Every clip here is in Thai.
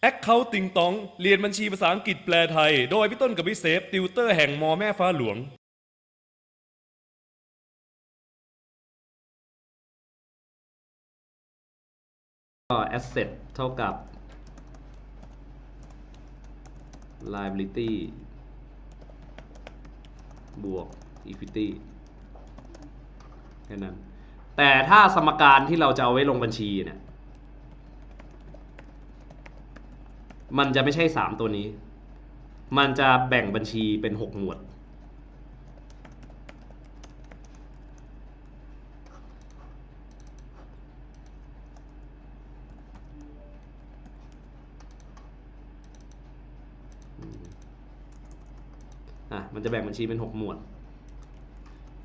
แอคเคาติงตอง เรียนบัญชีภาษาอังกฤษแปลไทย โดยพี่ต้นกับพี่เซฟ ติวเตอร์แห่งมอแม่ฟ้าหลวง ก็ asset เท่ากับ liability บวก equity แค่นั้น แต่ถ้าสมการที่เราจะเอาไว้ลงบัญชีเนี่ย มันจะไม่ใช่3ตัวนี้ มันจะแบ่งบัญชีเป็น6หมวด อะ มันจะแบ่งบัญชีเป็น6หมวด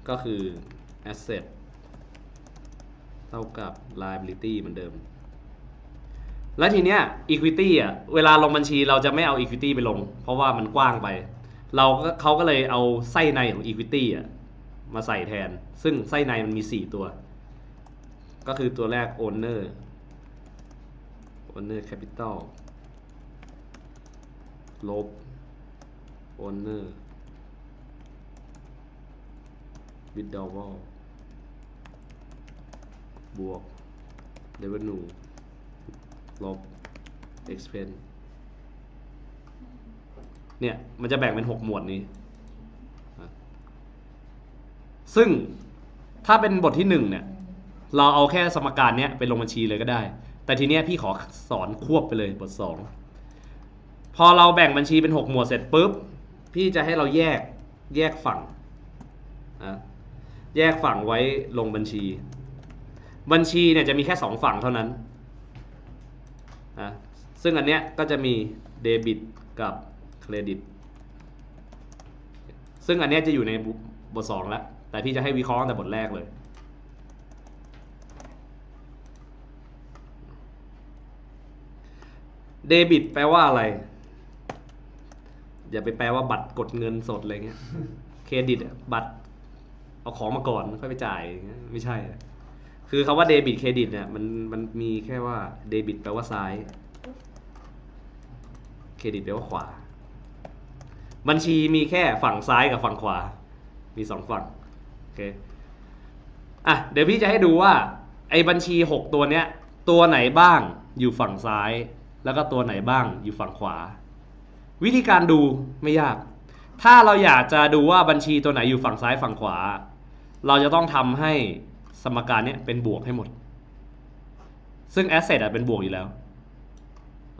ก็คือ asset เท่ากับ liability เหมือนเดิม และทีเนี้ย equity อะเวลาลงบัญชีเราจะไม่เอา equity ไปลง เพราะว่ามันกว้างไป เราก็เขาก็เลยเอาไส้ในของ equity อะมาใส่แทน ซึ่งไส้ในมันมี 4 ตัว ก็คือตัวแรก owner owner capital ลบ owner withdrawal บวก revenue ลบ expense เนี่ย มันจะแบ่งเป็น 6 หมวดนี้ ซึ่งถ้าเป็นบทที่ 1 เนี่ย เราเอาแค่สมการเนี้ยไปลงบัญชีเลยก็ได้ แต่ทีเนี้ยพี่ขอสอนควบไปเลยบท 2 พอเราแบ่งบัญชีเป็น 6 หมวดเสร็จปุ๊บ พี่จะให้เราแยกแยกฝั่งนะแยกฝั่งไว้ลงบัญชี บัญชีเนี่ยจะมีแค่ 2 ฝั่งเท่านั้น ซึ่งอันเนี้ยก็จะมีเดบิตกับเครดิตซึ่งอันเนี้ยจะอยู่ในบท2แล้วแต่พี่จะให้วิเคราะห์ตั้งแต่บทแรกเลยเดบิตแปลว่าอะไร อย่าไปแปลว่าบัตรกดเงินสดอะไรเงี้ย เครดิตบัตรเอาของมาก่อนค่อยไปจ่ายอย่างเงี้ยไม่ใช่ คือคาว่าเดบิตเครดิตเนี่ยมันมันมีแค่ว่าเดบิตแปลว่าซ้าย เครดิตแปลว่าขวา บัญชีมีแค่ฝั่งซ้ายกับฝั่งขวา มีสองฝั่ง โอเค อะ เดี๋ยวพี่จะให้ดูว่า ไอ้บัญชีหกตัวเนี้ย ตัวไหนบ้างอยู่ฝั่งซ้าย แล้วก็ตัวไหนบ้างอยู่ฝั่งขวา วิธีการดูไม่ยาก ถ้าเราอยากจะดูว่าบัญชีตัวไหนอยู่ฝั่งซ้ายฝั่งขวา เราจะต้องทำให้สมการเนี้ยเป็นบวกให้หมด ซึ่ง asset อะเป็นบวกอยู่แล้ว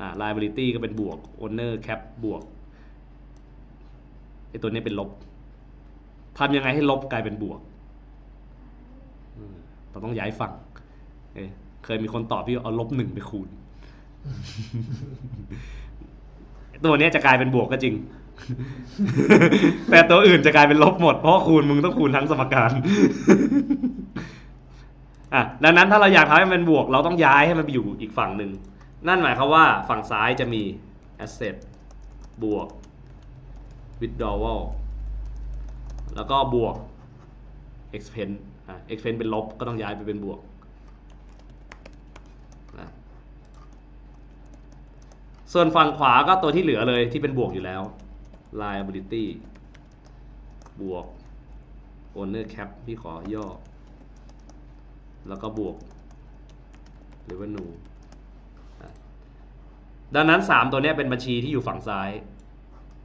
อ่า liability ก็เป็นบวก owner cap บวกไอตัวนี้เป็นลบทำยังไงให้ลบกลายเป็นบวกเราต้องย้ายฝั่งเเคยมีคนตอบพี่เอาลบหนึ่งไปคูณ ตัวนี้จะกลายเป็นบวกก็จริง แต่ตัวอื่นจะกลายเป็นลบหมด เพราะคูณมึงต้องคูณทั้งสมการอะดังนั้นถ้าเราอยากทำให้มันบวก เราต้องย้ายให้มันไปอยู่อีกฝั่งหนึ่ง นั่นหมายความว่าฝั่งซ้ายจะมี asset บวก withdrawal แล้วก็บวก expense อะ expense เป็นลบก็ต้องย้ายไปเป็นบวกนะส่วนฝั่งขวาก็ตัวที่เหลือเลยที่เป็นบวกอยู่แล้ว liability บวก owner cap พี่ขอย่อ แล้วก็บวก revenue ดังนั้น 3 ตัวนี้เป็นบัญชีที่อยู่ฝั่งซ้าย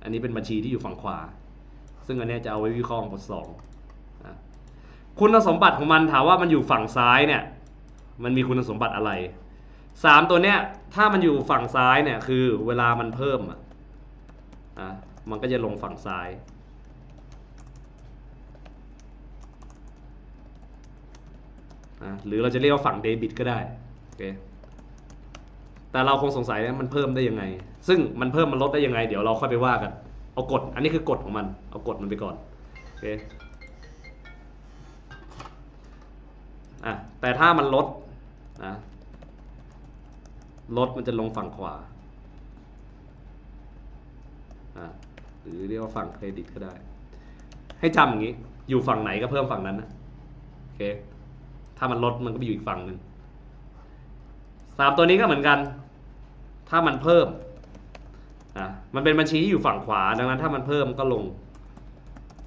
อันนี้เป็นบัญชีที่อยู่ฝั่งขวา ซึ่งอันนี้จะเอาไว้วิเคราะห์บทสองคุณสมบัติของมันถามว่ามันอยู่ฝั่งซ้ายเนี่ย มันมีคุณสมบัติอะไรสามตัวเนี้ยถ้ามันอยู่ฝั่งซ้ายเนี่ยคือเวลามันเพิ่มอะมันก็จะลงฝั่งซ้ายหรือเราจะเรียกว่าฝั่งเดบิตก็ได้โอเค แต่เราคงสงสัยว่ามันเพิ่มได้ยังไง ซึ่งมันเพิ่มมันลดได้ยังไง เดี๋ยวเราค่อยไปว่ากัน เอากฎ อันนี้คือกฎของมัน เอากฎมันไปก่อน โอเค อะ แต่ถ้ามันลดนะ ลดมันจะลงฝั่งขวา อะ หรือเรียกว่าฝั่งเครดิตก็ได้ ให้จำอย่างนี้ อยู่ฝั่งไหนก็เพิ่มฝั่งนั้นนะ โอเค ถ้ามันลดมันก็ไปอยู่อีกฝั่งหนึ่งสามตัวนี้ก็เหมือนกัน ถ้ามันเพิ่มอะมันเป็นบัญชีที่อยู่ฝั่งขวา ดังนั้นถ้ามันเพิ่มก็ลง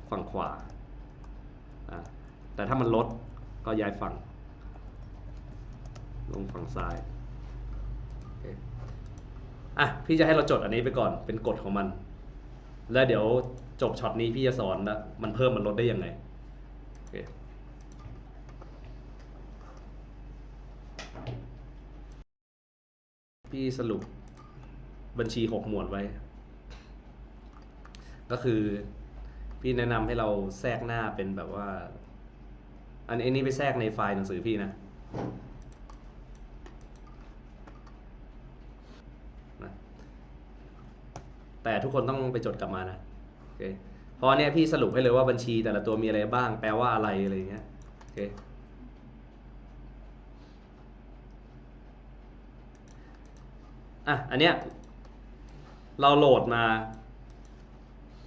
ฝั่งขวาอะแต่ถ้ามันลดก็ย้ายฝั่ง ลงฝั่งซ้ายอะพี่จะให้เราจดอันนี้ไปก่อนเป็นกฎของมัน แล้วเดี๋ยวจบช็อตนี้พี่จะสอนนะมันเพิ่มมันลดได้ยังไงโอเค พี่สรุปบัญชีหกหมวดไว้ ก็คือพี่แนะนำให้เราแทรกหน้าเป็นแบบว่า อันนนี้ไปแทรกในไฟล์หนังสือพี่นะแต่ทุกคนต้องไปจดกลับมานะโอเคพราะเนี่ยพี่สรุปให้เลยว่าบัญชีแต่ละตัวมีอะไรบ้าง แปลว่าอะไรอะไรเงี้ยโอเค อะ อันเนี้ยเราโหลดมา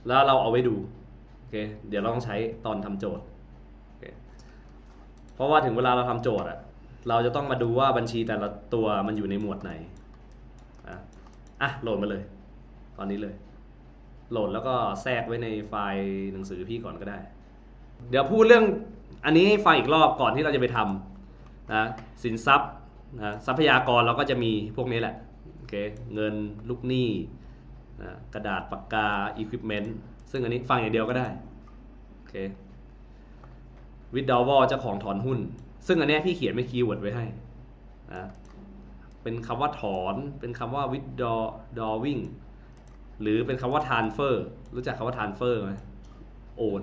แล้วเราเอาไว้ดูโอเคเดี๋ยวเราต้องใช้ตอนทำโจทย์เคเพราะว่าถึงเวลาเราทำโจทย์อะเราจะต้องมาดูว่าบัญชีแต่ละตัวมันอยู่ในหมวดไหนอะอะโหลดมาเลย ตอนนี้เลย โหลดแล้วก็แทรกไว้ในไฟล์หนังสือพี่ก่อนก็ได้ เดี๋ยวพูดเรื่องอันนี้ให้ฟังอีกรอบก่อนที่เราจะไปทำนะสินทรัพย์นะทรัพยากรเราก็จะมีพวกนี้แหละ เคเงินลูกหนี้นะกระดาษปากกา equipment ซึ่งอันนี้ฟังอย่างเดียวก็ได้โอเค withdrawal เจ้าของถอนหุ้น ซึ่งอันเนี้ยพี่เขียนไม่คีย์เวิร์ดไว้ให้นะเป็นคำว่าถอนเป็นคำว่า withdrawing หรือเป็นคำว่า transfer รู้จักคำว่า transfer ไหมโอน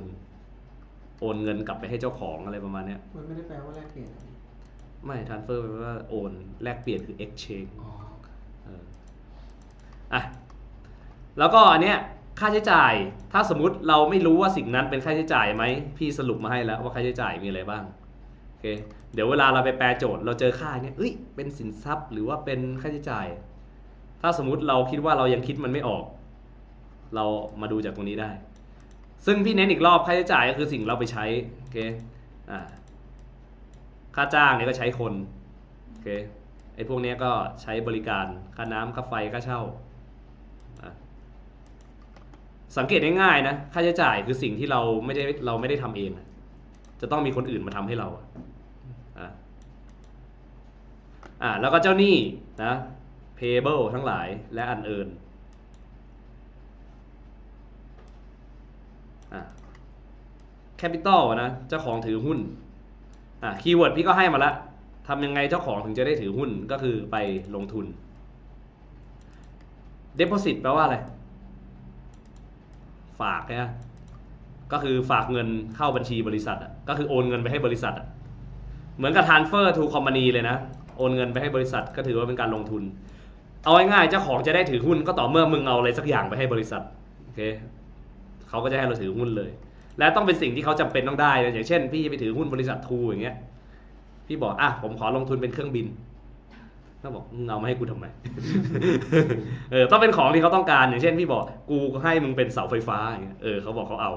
โอนเงินกลับไปให้เจ้าของอะไรประมาณเนี้ยมันไม่ได้แปลว่าแลกเปลี่ยนอะไรไม่ transfer แปลว่าโอนแลกเปลี่ยนคือ exchange อ๋อเออ อะแล้วก็อันเนี้ยค่าใช้จ่าย ถ้าสมมุติเราไม่รู้ว่าสิ่งนั้นเป็นค่าใช้จ่ายไหมพี่สรุปมาให้แล้วว่าค่าใช้จ่ายมีอะไรบ้างโอเคเดี๋ยวเวลาเราไปแปลโจทย์เราเจอค่าเนี้ยเอ้ยเป็นสินทรัพย์ หรือว่าเป็นค่าใช้จ่าย ถ้าสมมุติเราคิดว่าเรายังคิดมันไม่ออก เรามาดูจากตรงนี้ได้ ซึ่งพี่เน้นอีกรอบค่าใช้จ่ายก็คือสิ่งเราไปใช้โอเคอ่าค่าจ้างเนี่ยก็ใช้คนโอเคไอ้พวกเนี้ยก็ใช้บริการค่าน้ำค่าไฟค่าเช่า อะสังเกตง่ายๆนะค่าใช้จ่ายคือสิ่งที่เราไม่ได้เราไม่ได้ทำเอง จะต้องมีคนอื่นมาทำให้เราอะอ่าแล้วก็เจ้าหนี้นะ payable ทั้งหลายและ unearned อะ capital อะนะเจ้าของถือหุ้นอะคีย์เวิร์ดพี่ก็ให้มาล้วทำยังไงเจ้าของถึงจะได้ถือหุ้นก็คือไปลงทุน deposit แปลว่าอะไร ฝากนะก็คือฝากเงินเข้าบัญชีบริษัทอะก็คือโอนเงินไปให้บริษัทอะเหมือนกับ transfer to company เลยนะ โอนเงินไปให้บริษัทก็ถือว่าเป็นการลงทุน เอาง่ายๆเจ้าของจะได้ถือหุ้นก็ต่อเมื่อมึงเอาอะไรสักอย่างไปให้บริษัทโอเคเขาก็จะให้เราถือหุ้นเลย และต้องเป็นสิ่งที่เขาจำเป็นต้องได้นะอย่างเช่น พี่จะไปถือหุ้นบริษัททูอย่างเงี้ยพี่บอกอะผมขอลงทุนเป็นเครื่องบิน เขาบอกมึงเอามาให้กูทำไม เออต้องเป็นของที่เขาต้องการ อย่างเช่นพี่บอกกูให้มึงเป็นเสาไฟฟ้าอย่างเงี้ย เออเขาบอกเขาเอา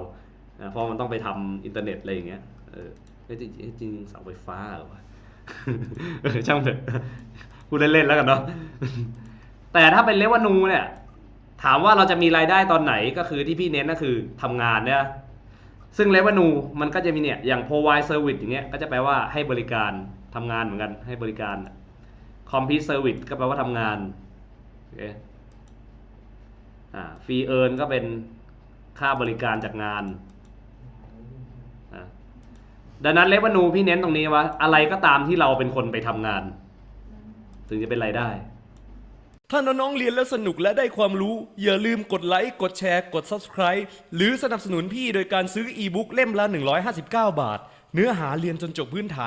เพราะมันต้องไปทำอินเทอร์เน็ตอะไรอย่างเงี้ย เออจริงจริงเสาไฟฟ้าเหรอวะช่างเถอะพูดเล่นๆแล้วกันเนาะ แต่ถ้าเป็นเลวานูเนี่ย ถามว่าเราจะมีรายได้ตอนไหนก็คือที่พี่เน้นก็คือทำงานเนี่ย ซึ่ง revenue มันก็จะมีเนี่ย อย่าง provide service อย่างเงี้ย ก็จะแปลว่าให้บริการทำงานเหมือนกันให้บริการ complete service ก็แปลว่าทำงานโอเคอ่า fee earn ก็เป็นค่าบริการจากงานดังนั้น revenue พี่เน้นตรงนี้ว่า อะไรก็ตามที่เราเป็นคนไปทำงาน ถึงจะเป็นรายได้ ถ้าน้องๆเรียนแล้วสนุกและได้ความรู้ อย่าลืมกดไลค์ กดแชร์ กด Subscribe หรือสนับสนุนพี่โดยการซื้ออีบุ๊กเล่มละ 159 บาท เนื้อหาเรียนจนจบพื้นฐาน